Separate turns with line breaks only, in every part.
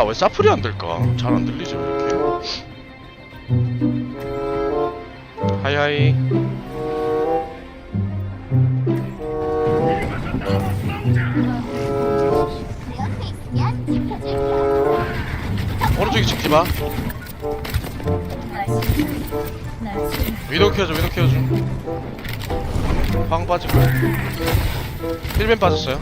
나 왜 사플이 안 될까? 잘 안 들리지 왜 이렇게? 하이하이. 오른쪽에 찍지 마. 위도 키워줘, 위도 키워줘. 방 빠지고. 힐벤 빠졌어요.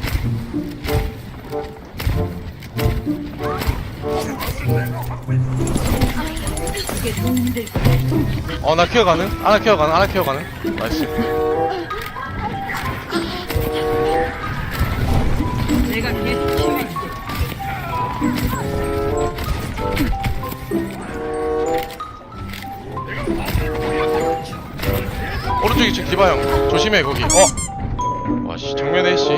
어, 나 키워 가능? 하나 키워 가능? 하나 키워 가능? 나이스.
내가 계속.
오른쪽에 지금 디바 형. 조심해, 거기. 어! 와씨, 정면에 씨.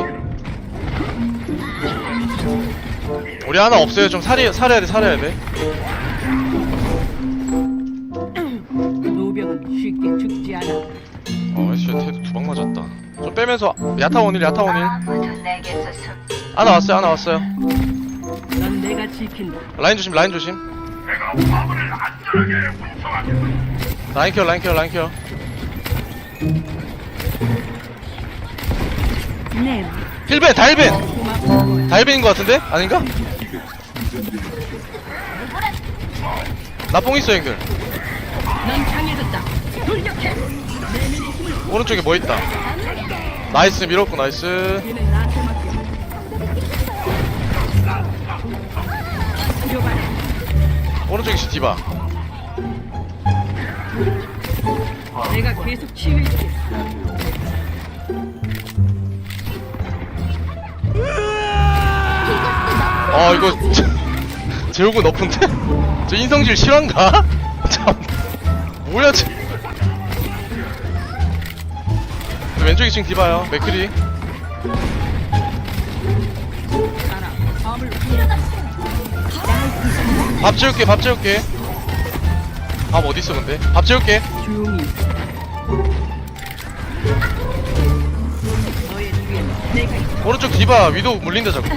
우리 하나 없어요. 좀 살이, 살아야 돼, 살아야 돼. 빼면서, 야타 원일, 야타 원일.
아무도 내게서 숨
하나 왔어요, 하나 왔어요.
넌 내가 지킨다.
라인 조심, 라인 조심. 라인 켜, 라인 켜, 라인 켜.
네.
힐벤, 다 힐벤인 것 같은데? 아닌가? 나뽕 있어.
돌격해.
오른쪽에 뭐 있다. 나이스, 밀었고, 나이스. 오른쪽에 씨 디바.
내가 계속 치유해줄게.
어, 이거. 제우고 높은데? 저 인성질 실화인가? 참. 뭐야, 쟤. 왼쪽에 지금 디바요. 맥크리. 밥 재울게, 밥 재울게. 밥 어딨어, 근데? 밥 재울게. 오른쪽 디바 위도 물린다 자꾸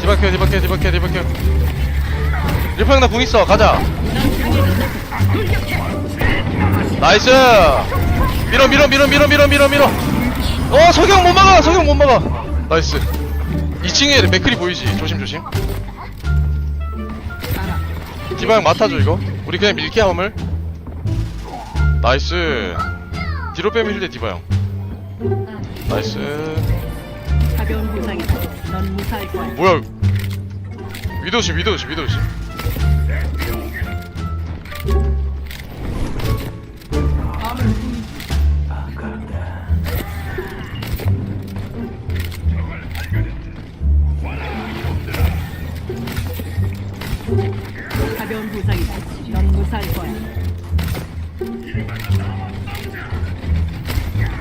디바 켜 디바 켜 디바 켜 디바 켜 리퍼 형나 궁 있어 가자 나이스! 밀어 밀어 밀어 밀어 밀어 밀어 밀어. 어 석영 못 막아 석영 못 막아. 나이스. 2층에 맥클이 보이지? 조심 조심.
알아.
디바 형 맡아줘 이거. 우리 그냥 밀게 화물. 나이스. 뒤로 빼면 힐대 디바 형. 나이스.
가벼운 부상이다. 넌 무사할 거야.
뭐야? 위도우시 위도우시 위도우시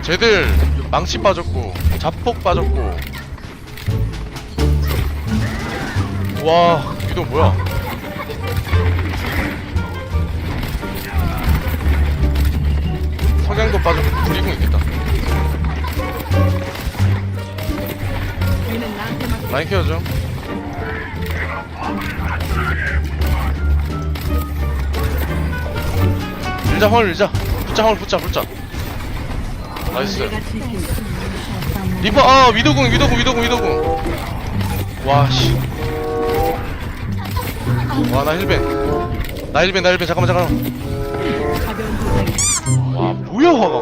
쟤들 망치 빠졌고 자폭 빠졌고. 와 위도우 뭐야? 석양도 빠졌고 불이공 있겠다. 라인 케어줘 밀자 화물 밀자 붙자 화물 붙자 붙자. 나이스. 리퍼 아 위도궁 위도궁 위도궁 위도궁. 와씨. 와 나 힐벤 나 힐벤 나 힐벤 잠깐만 잠깐만. 와 뭐야 화강.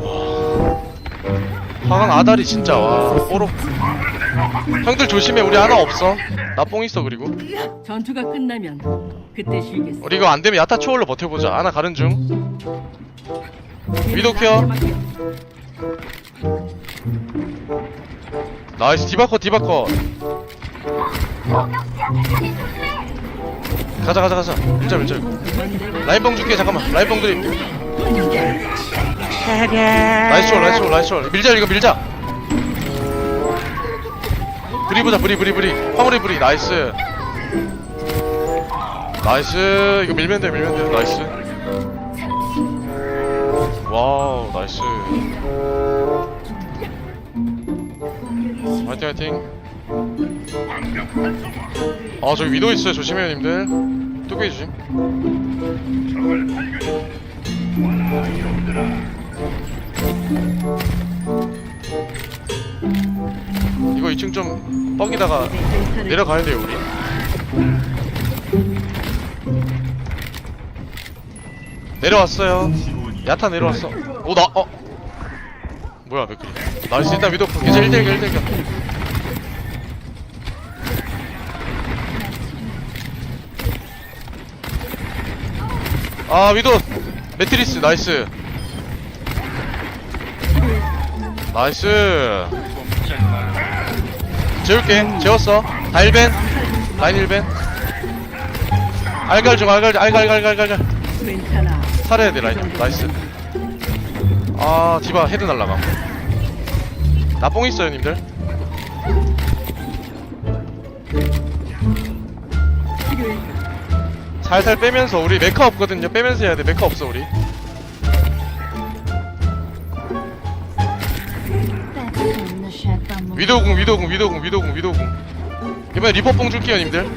와. 화강 아다리 진짜 와 뽀록 형들 조심해. 우리 하나 없어. 나 뽕 있어 그리고.
전투가 끝나면 그때 쉬겠어.
우리 이거 안되면 야타 초월로 버텨보자. 하나 가는 중. 위도 케어. 나이스. 디바커 디바커 가자 가자 가자. 밀자 밀자. 라인뻥 줄게. 잠깐만. 라인뻥 드림. 나이스 초 나이스 초 나이스 초 밀자 이거 밀자 브리 보자 브리 브리 브리. 화물에 브리 나이스. 나이스. 이거 밀면 돼 밀면 돼. 나이스. 와우 나이스. 화이팅 화이팅. 아 저기 위도 있어요 조심해요 님들. 뚝배기 조심 이거 2층 좀
괜찮을
내려가야 돼요 우리. 내려왔어요. 야타 내려왔어. 오나 어. 뭐야 맥클리 나이스 일단 위도 이제 1대1 1대1 아 위도 매트리스 나이스. 나이스 재울게. 재웠어. 다 1벤 라인 1벤 알갈 중 알갈 알갈 알갈 알갈. 살해야 돼 라인. 나이스. 아 디바 헤드 날라가. 나뽕 있어요 님들. 살살 빼면서 우리 메카 없거든요. 빼면서 해야 돼. 메카 없어 우리 위도궁 위도궁 위도궁 위도궁 위도궁. 이번에 리퍼뽕 줄게요 님들.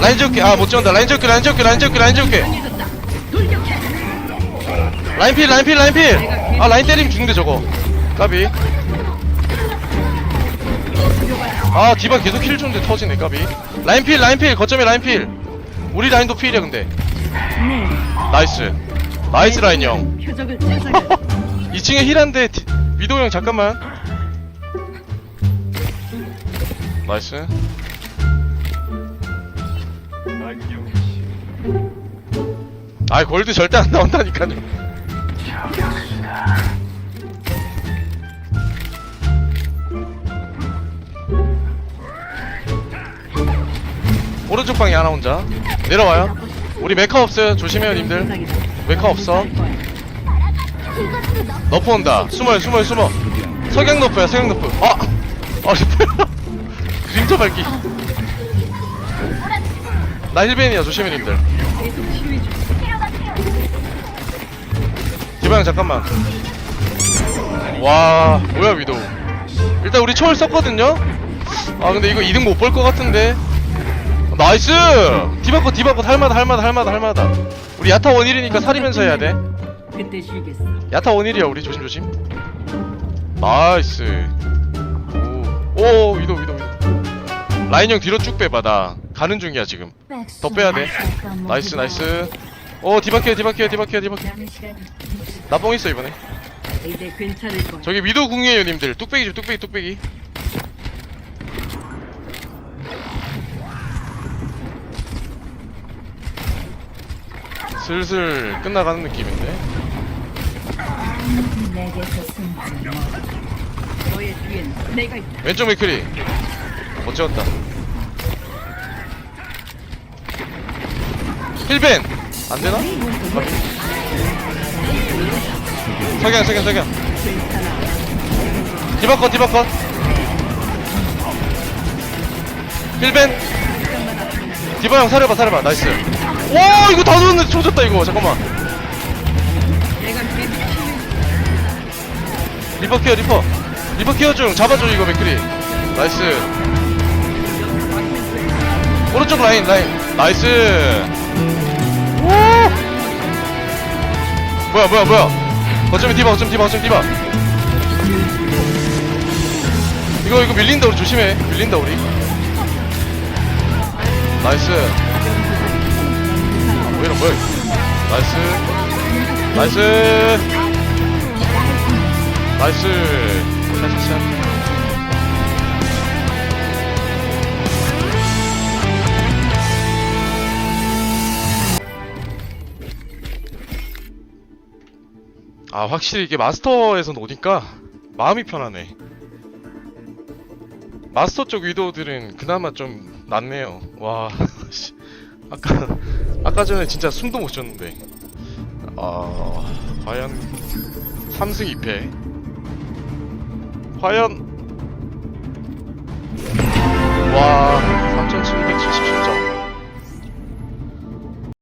라인 지울게. 아못 지운다. 라인 지울게 라인 지울게 라인 지울게 라인 지울게. 라인 필 라인 필 라인 필아 라인 때리면 죽는데 저거. 까비. 아 디바 계속 킬 주는데 터지네 까비. 라인 필 라인 필. 거점에 라인 필. 우리 라인도 필이야 근데.
네.
나이스 나이스 라인 형.
표적을 찾아가.
2층에 힐한데 디- 위도우 형 잠깐만. 나이스. 아이 골드 절대 안 나온다니까요. 오른쪽 방에 하나 혼자. 내려와요. 우리 메카 없어요. 조심해요 님들. 메카 없어. 너프 온다. 숨어요, 숨어요, 숨어. 석양 너프야, 석양 너프. 아! 아, 그림자 밝기. 나 힐벤이야, 조심해, 님들.
계속 치유해 줘.
디바형, 잠깐만. 와, 뭐야, 위도우. 일단 우리 초월 썼거든요? 아, 근데 이거 2등 못 볼 것 같은데. 나이스! 디바컷, 디바컷, 할마다, 할마다, 할마다, 할마다. 우리 야타 원일이니까 살이면서 해야 돼.
그때 쉬겠어.
야타 원일이야 우리 조심조심. 나이스. 오, 오 위도 위도 위도. 라인 형 뒤로 쭉 빼봐 나. 가는 중이야 지금. 더 빼야 돼. 나이스 나이스. 오 디바케어 디바케어 디바케어 디바케어. 나뽕 있어 이번에.
이제 괜찮을 거야.
저기 위도 궁이에요 님들. 뚝배기 좀 뚝배기 뚝배기 슬슬 끝나가는 느낌인데. 왼쪽 맥크리. 못 찍었다. 힐벤! 안되나? 석양 석양 석양. 디바컷 디바컷. 힐벤! 디바 형 사려봐 사려봐. 나이스 와 이거 다 넣었는데 조졌다 이거. 잠깐만. 리퍼 케어 리퍼. 리퍼 케어 중. 잡아줘 이거 맥크리. 나이스. 오른쪽 라인 라인. 나이스. 오! 뭐야 뭐야 뭐야. 거점에 디바 거점 디바 거점 디바. 이거 이거 밀린다 우리. 조심해. 밀린다 우리. 나이스 왜 이런 이거. 나이스. 나이스. 나이스. 샷샷샷 아 확실히 이게 마스터에서 노니까 마음이 편하네. 마스터 쪽 위도우들은 그나마 좀 낫네요. 와 씨. 아까 아까 전에 진짜 숨도 못 쉬었는데. 아 과연 3승 2패. 과연. 와